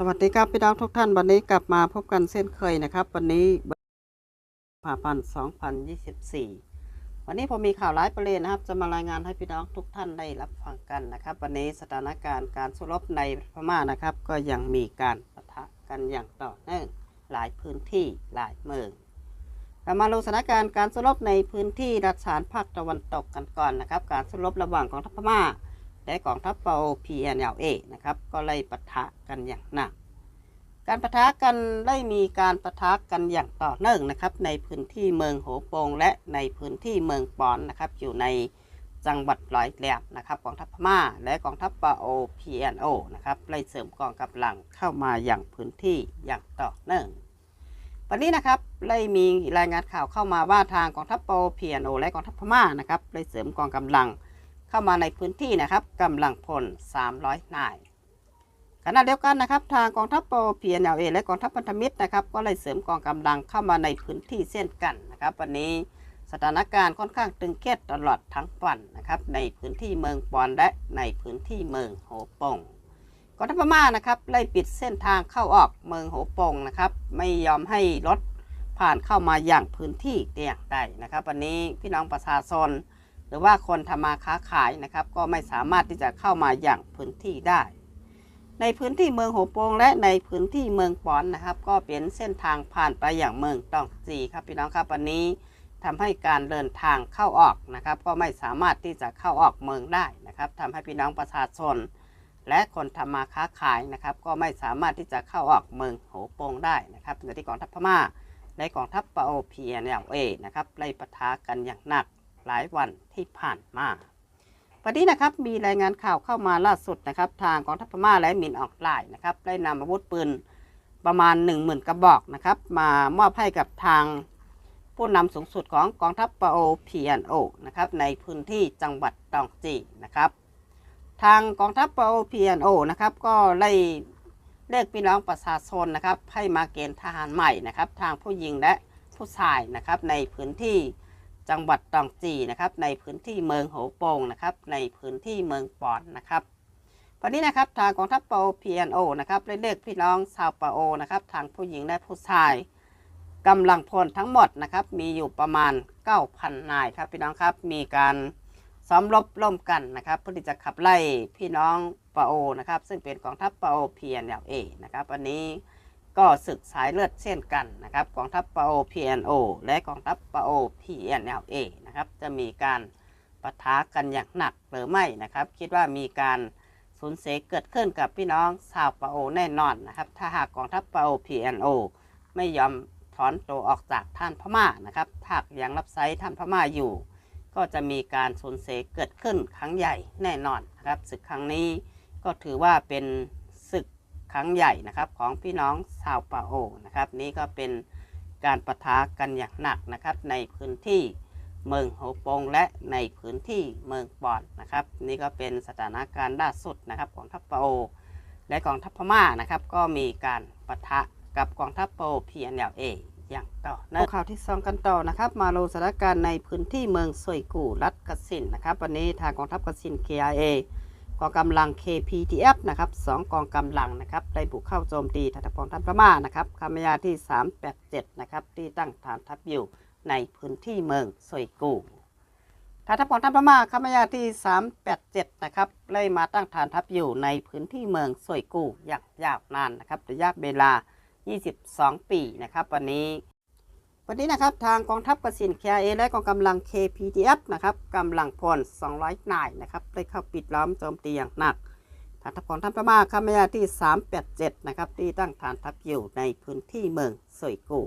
สวัสดีครับพี่น้องทุกท่านวันนี้กลับมาพบกันเช่นเคยนะครับ วันนี้ผ่าพันธ์2024วันนี้ผมมีข่าวร้ายประเด็นนะครับ จะมารายงานให้พี่น้องทุกท่านได้รับฟังกันนะครับ วันนี้สถานการณ์การสู้รบในพม่านะครับ ก็ยังมีการปะทะกันอย่างต่อเนื่องหลายพื้นที่หลายเมืองเรามาดูสถานการณ์การสู้รบในพื้นที่รัฐสารภาคตะวันตกกันก่อนนะครับ การสู้รบระหว่างกองทัพพม่า และกองทัพเปา PNLA นะครับ ก็ไล่ปะทะกันอย่างหนัก การปะทะกันได้มีการปะทะกันอย่างต่อเนื่องนะครับ ในพื้นที่เมืองโหโปงและในพื้นที่เมืองปอนนะครับ อยู่ในจังหวัดร้อยแหลมนะครับกองทัพพม่า และกองทัพเปา PNO นะครับไล่เสริมกองกำลังเข้ามาอย่างพื้นที่อย่างต่อเนื่องวันนี้นะครับได้มีรายงานข่าวเข้ามาว่าทางกองทัพเปา PNO และกองทัพพม่านะครับไล่เสริมกองกำลัง เข้ามาในพื้นที่นะครับกำลังพล 300 นายขณะเดียวกันนะครับ ทางกองทัพป PNLA และกองทัพพันธมิตรนะครับ ก็เลยเสริมกองกำลังเข้ามาในพื้นที่เช่นกันนะครับ วันนี้สถานการณ์ค่อนข้างตึงเครียดตลอดทั้งวันนะครับ ในพื้นที่เมืองปอนและในพื้นที่เมืองโหปงกองทัพพม่านะครับไล่ปิดเส้นทางเข้าออกเมืองโหปงนะครับ ไม่ยอมให้รถผ่านเข้ามาอย่างพื้นที่แต่อย่างใดนะครับ วันนี้พี่น้องประชาชน หรือว่าคนทำมาค้าขายนะครับ ก็ไม่สามารถที่จะเข้ามาอย่างพื้นที่ได้ ในพื้นที่เมืองโหโปงและในพื้นที่เมืองปอนนะครับ ก็เป็นเส้นทางผ่านไปอย่างเมืองตองจีครับพี่น้องครับวันนี้ทำให้การเดินทางเข้าออกนะครับ ก็ไม่สามารถที่จะเข้าออกเมืองได้นะครับทำให้พี่น้องประชาชน และคนทำมาค้าขายนะครับ ก็ไม่สามารถที่จะเข้าออกเมืองโหโปงได้นะครับในที่กองทัพพม่าและกองทัพปาโอเพียเอเอนะครับไล่ปะทะกันอย่างหนัก หลายวันที่ผ่านมาวันนี้นะครับมีรายงานข่าวเข้ามาล่าสุดนะครับ ทางกองทัพพม่าและมินออกไลน์นะครับได้นำอาวุธปืนประมาณ 1 0,000 กระบอกนะครับ มามอบให้กับทางผู้นำสูงสุดของกองทัพปโอพีแอนโอนะครับในพื้นที่จังหวัดตองจีนะครับทางกองทัพปโอพีแอนโอนะครับก็ได้เรียกพี่น้องประชาชนนะครับให้มาเกณฑ์ทหารใหม่นะครับ ทางผู้หญิงและผู้ชายนะครับในพื้นที่ จังหวัดตองจีนะครับ ในพื้นที่เมืองโหโปงนะครับ ในพื้นที่เมืองปอนนะครับวันนี้นะครับทางกองทัพปาโอนะครับได้เรียกพี่น้องชาวปาโอนะครับทางผู้หญิงและผู้ชายกำลังพลทั้งหมดนะครับ มีอยู่ประมาณ 9,000 นายครับพี่น้องครับมีการซ้อมรบร่วมกันนะครับเพื่อที่จะขับไล่พี่น้องปาโอนะครับ ซึ่งเป็นกองทัพปาโอ PNLA นะครับ วันนี้ ก็ศึกสายเลือดเช่นกันนะครับกองทัพปาโอ PNO และกองทัพปาโอ PNLA นะครับจะมีการปะทะกันอย่างหนักหรือไม่นะครับ คิดว่ามีการสูญเสียเกิดขึ้นกับพี่น้องชาวปาโอแน่นอนนะครับ ถ้าหากกองทัพปาโอ PNO ไม่ยอมถอนตัวออกจากท่านพม่านะครับถ้ายังรับใช้ท่านพม่าอยู่ ก็จะมีการสูญเสียเกิดขึ้นครั้งใหญ่แน่นอนนะครับศึกครั้งนี้ก็ถือว่าเป็น ครั้งใหญ่นะครับของพี่น้องชาวปาโอนะครับ นี่ก็เป็นการประทะกันอย่างหนักนะครับ ในพื้นที่เมืองโฮปงและในพื้นที่เมืองปอนนะครับ นี่ก็เป็นสถานการณ์ล่าสุดนะครับของทัพปาโอ และกองทัพพม่านะครับ ก็มีการปะทะกับกองทัพปาโอ PNLA อย่างต่อเนื่องข่าวที่สองกันต่อนะครับ มาลงสถานการณ์ในพื้นที่เมืองสวยกู่รัฐกสินนะครับ วันนี้ทางกองทัพกสิน KIA กองกำลัง KPTF นะครับสองกองกำลังนะครับได้บุกเข้าโจมตีฐานทัพของท่านพม่านะครับคำยาที่ 387 นะครับที่ตั้งฐานทัพอยู่ในพื้นที่เมืองสวยกูฐานทัพของท่านพม่าคำยาที่ 387 นะครับได้มาตั้งฐานทัพอยู่ในพื้นที่เมืองสวยกูอย่างยาวนานนะครับระยะเวลา 22 ปีนะครับ วันนี้ วันนี้นะครับทางกองทัพกสิน KIA และกองกำลัง KPTF นะครับกำลังพล 200 นายนะครับได้เข้าปิดล้อมโจมตีอย่างหนักฐานทัพของท่านพม่าคำยาที่ 387 นะครับที่ตั้งฐานทัพอยู่ในพื้นที่เมืองสวยกู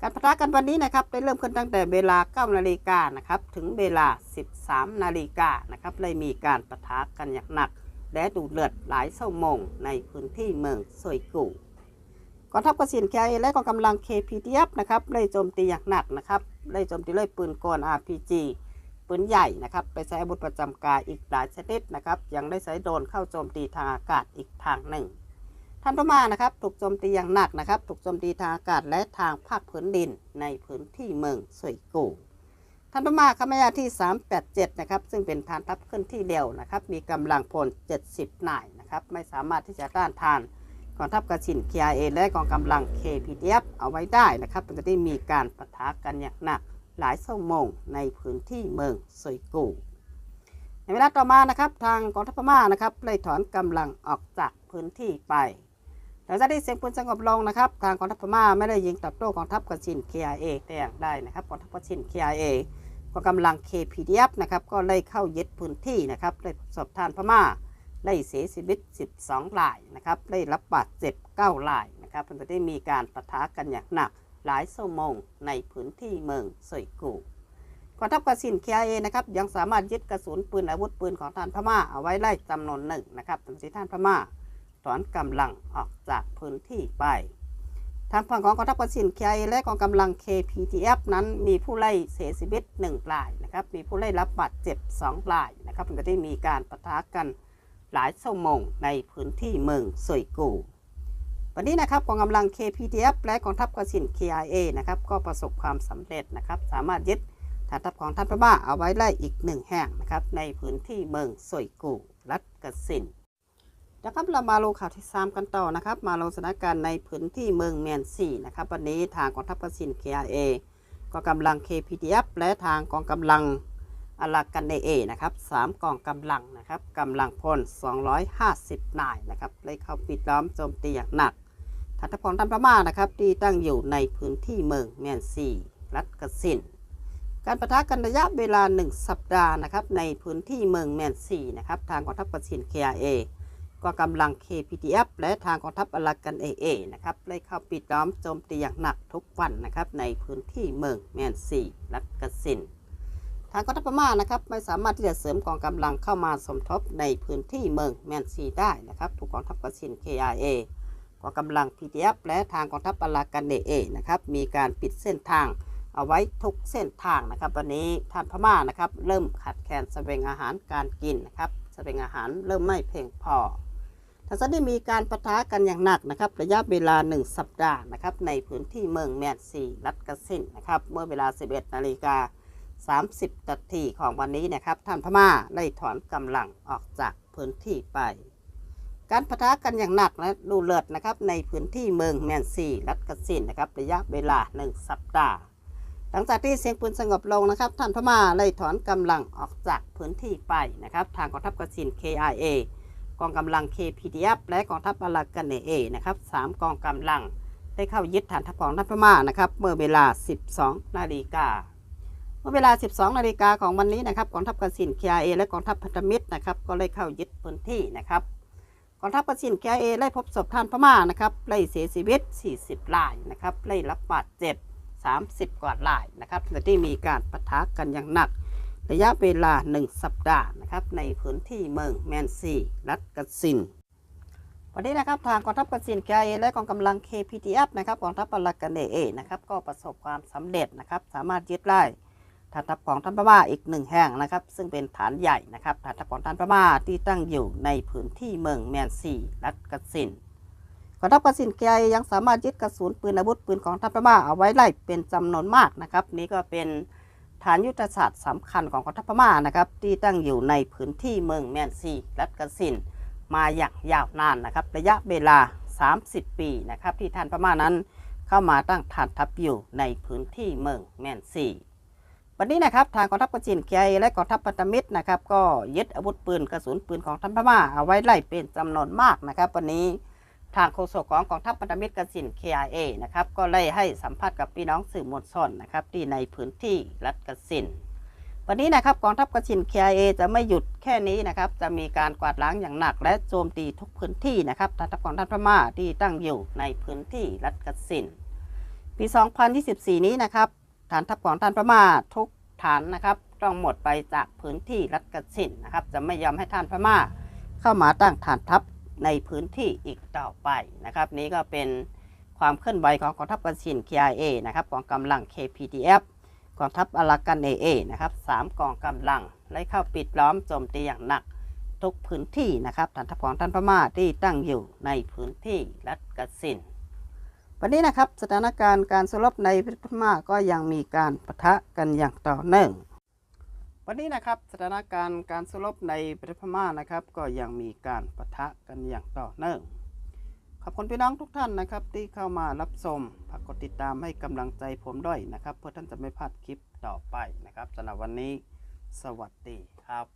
การปะทะกันวันนี้นะครับได้เริ่มขึ้นตั้งแต่เวลา 9 นาฬิกานะครับถึงเวลา 13 นาฬิกานะครับเลยมีการปะทะกันอย่างหนัก และดูเลือดหลายชั่วโมงในพื้นที่เมืองสวยกู กองทัพกสินแคและกองกำลัง KPTF นะครับได้โจมตีอย่างหนักนะครับได้โจมตีด้วยปืนกล RPG ปืนใหญ่นะครับไปใช้อาวุธประจำกายอีกหลายชนิดนะครับยังได้ใช้โดรนเข้าโจมตีทางอากาศอีกทางหนึ่งท่านพม่านะครับถูกโจมตีอย่างหนักนะครับถูกโจมตีทางอากาศและทางภาคพื้นดินในพื้นที่เมืองสวยกูท่านพม่าขมยาที่ 387 นะครับ ซึ่งเป็นฐานทัพขึ้นที่เดียวนะครับ มีกำลังพล 70 นายนะครับ ไม่สามารถที่จะต้านทาน กองทัพกระชิน KIA และกองกำลัง KPDF เอาไว้ได้นะครับมันจะได้มีการปะทะกันอย่างหนักหลายชั่วโมงในพื้นที่เมืองซอยกูในเวลาต่อมานะครับทางกองทัพพม่านะครับเลยถอนกำลังออกจากพื้นที่ไปหลังจากที่เสียงปืนสงบลงนะครับ ทางกองทัพพม่าไม่ได้ยิงตอบโต้กองทัพกระชิน KIA แต่อย่างใดนะครับกองทัพกระชิน KIA กองกำลัง KPDF นะครับก็เลยเข้ายึดพื้นที่นะครับได้สอบทานพม่า ได้เสียชีวิต 12รายนะครับได้รับบาดเจ็บ9รายนะครับมันจะได้มีการปะทะกันอย่างหนักหลายชั่วโมงในพื้นที่เมืองซอยกูกองทัพกระสิน KIA นะครับยังสามารถยึดกระสุนปืนอาวุธปืนของทานพม่าเอาไว้ไล่จำนวนหนึ่งนะครับทำให้ท่านพม่าถอนกำลังออกจากพื้นที่ไป ทางฝั่งของกองทัพกระสิน KIA และกองกำลัง KPTF นั้นมีผู้ไล่เสียชีวิต1รายนะครับมีผู้ไล่รับบาดเจ็บ2รายนะครับมันก็ได้มีการปะทะกัน หลายชั่วโมงในพื้นที่เมืองซอยกูวันนี้นะครับกองกำลัง KPTF และกองทัพกสิน KIA นะครับก็ประสบความสำเร็จนะครับสามารถยึดฐานทัพของท่านพระบ้าเอาไว้ไล่อีกหนึ่งแห่งนะครับในพื้นที่เมืองสวยกูรัฐกสินนะครับเรามาลงข่าวที่สามกันต่อนะครับ มาลงสถานการณ์ในพื้นที่เมืองแมนซีนะครับวันนี้ทางกองทัพกสิน KRA กองกำลัง KPDF และทางกองกำลัง อารากันเนเอนะครับสามกองกำลังนะครับกำลังพล 250 นายนะครับเลยเข้าปิดล้อมโจมตีอย่างหนักฐานทัพของท่านพม่านะครับที่ตั้งอยู่ในพื้นที่เมืองแมนซีรัฐกสินการประทะกันระยะเวลา 1 สัปดาห์นะครับในพื้นที่เมืองแมนซีนะครับทางกองทัพกระสิน KRA กองกำลัง KPTF และทางกองทัพอลากันเอเอนะครับได้เข้าปิดล้อมโจมตีอย่างหนักทุกวันนะครับในพื้นที่เมืองแมนซีรัฐกสิน ทางกองทัพพม่านะครับไม่สามารถที่จะเสริมกองกำลังเข้ามาสมทบในพื้นที่เมืองแมนซีได้นะครับถูกกองทัพกระสิน KRA กองกำลัง PTF และทางกองทัพอลากันเอเอนะครับมีการปิดเส้นทางเอาไว้ทุกเส้นทางนะครับวันนี้ท่านพม่านะครับเริ่มขาดแคลนแสวงอาหารการกินนะครับแสวงอาหารเริ่มไม่เพียงพอทางซ้ายได้มีการปะทะกันอย่างหนักนะครับระยะเวลา 1 สัปดาห์นะครับในพื้นที่เมืองแมนซีรัฐกสินนะครับเมื่อเวลา 11 นาฬิกา 30 นาทีของวันนี้นะครับ ท่านพม่าได้ถอนกำลังออกจากพื้นที่ไป การปะทะกันอย่างหนักและดูเลิศนะครับในพื้นที่เมืองแมนซีรัฐกสินนะครับระยะเวลา 1 สัปดาห์ หลังจากที่เสียงปืนสงบลงนะครับ ท่านพม่าเลยถอนกำลังออกจากพื้นที่ไปนะครับ ทางกองทัพกสิน KIA กองกำลัง KPDF และกองทัพอารากันเนเอนะครับสามกองกำลังได้เข้ายึดฐานทัพของท่านพม่านะครับ เมื่อเวลา 12 นาฬิกา เวลา 12 นาฬิกาของวันนี้นะครับกองทัพกสิน KIA และกองทัพพันธมิตรนะครับก็เลยเข้ายึดพื้นที่นะครับกองทัพกสิน KIA ได้พบศพท่านพม่านะครับไล่เสียชีวิต 40รายนะครับไล่รับบาดเจ็บ 30 กว่ารายนะครับและที่มีการปะทะกันอย่างหนัก ระยะเวลา 1 สัปดาห์นะครับในพื้นที่เมืองแมนซีรัฐกสินวันนี้นะครับทางกองทัพกสิน KIA และกองกำลัง KPTF นะครับกองทัพปลากาเนเอนะครับก็ประสบความสำเร็จนะครับสามารถยึดไล่ ฐานทัพของท่านพม่าอีกหนึ่งแห่งนะครับ ซึ่งเป็นฐานใหญ่นะครับฐานทัพของท่านพม่าที่ตั้งอยู่ในพื้นที่เมืองแมนซีรัฐกสินกองทัพกสินเกียยังสามารถยึดกระสุนปืนอาวุธปืนของทัพพม่าเอาไว้ไล่เป็นจำนวนมากนะครับ นี่ก็เป็นฐานยุทธศาสตร์สำคัญของกองทัพพม่านะครับที่ตั้งอยู่ในพื้นที่เมืองแมนซีรัฐกสินมาอย่างยาวนานนะครับ ระยะเวลา 30 ปีนะครับที่ท่านพม่านั้นเข้ามาตั้งฐานทัพอยู่ในพื้นที่เมืองแมนซี วันนี้นะครับทางกองทัพกสินเกียและกองทัพพันธมิตรนะครับก็ยึดอาวุธปืนกระสุนปืนของท่านพม่าเอาไว้ไล่เป็นจำนวนมากนะครับวันนี้ทางโฆษกของกองทัพพันธมิตรกสิน KIA นะครับก็เลยให้สัมภาษณ์กับพี่น้องสื่อมวลชนนะครับที่ในพื้นที่รัฐกสิน วันนี้นะครับกองทัพกสิน KIA จะไม่หยุดแค่นี้นะครับจะมีการกวาดล้างอย่างหนัก และโจมตีทุกพื้นที่นะครับทัพของท่านพม่าที่ตั้งอยู่ในพื้นที่รัฐกสิน ปี 2024 นี้นะครับ ฐานทัพของท่านพม่าทุกฐานนะครับ ต้องหมดไปจากพื้นที่รัฐกสินนะครับ จะไม่ยอมให้ท่านพม่า เข้ามาตั้งฐานทัพในพื้นที่อีกต่อไปนะครับ นี้ก็เป็นความเคลื่อนไหวของกองทัพกสิน KIA นะครับกองกำลัง KPDF กองทัพอารากันเอเอนะครับสามกองกำลังไล่เข้าปิดล้อมโจมตีอย่างหนักทุกพื้นที่นะครับฐานทัพของท่านพม่าที่ตั้งอยู่ในพื้นที่รัฐกสิน วันนี้นะครับสถานการณ์การสู้รบในประเทศพม่าก็ยังมีการปะทะกันอย่างต่อเนื่อง วันนี้นะครับสถานการณ์การสู้รบในประเทศพม่านะครับ ก็ยังมีการปะทะกันอย่างต่อเนื่อง ขอบคุณพี่น้องทุกท่านนะครับ ที่เข้ามารับชมฝากกดติดตามให้กำลังใจผมด้วยนะครับ เพื่อท่านจะไม่พลาดคลิปต่อไปนะครับสำหรับวันนี้ สวัสดีครับ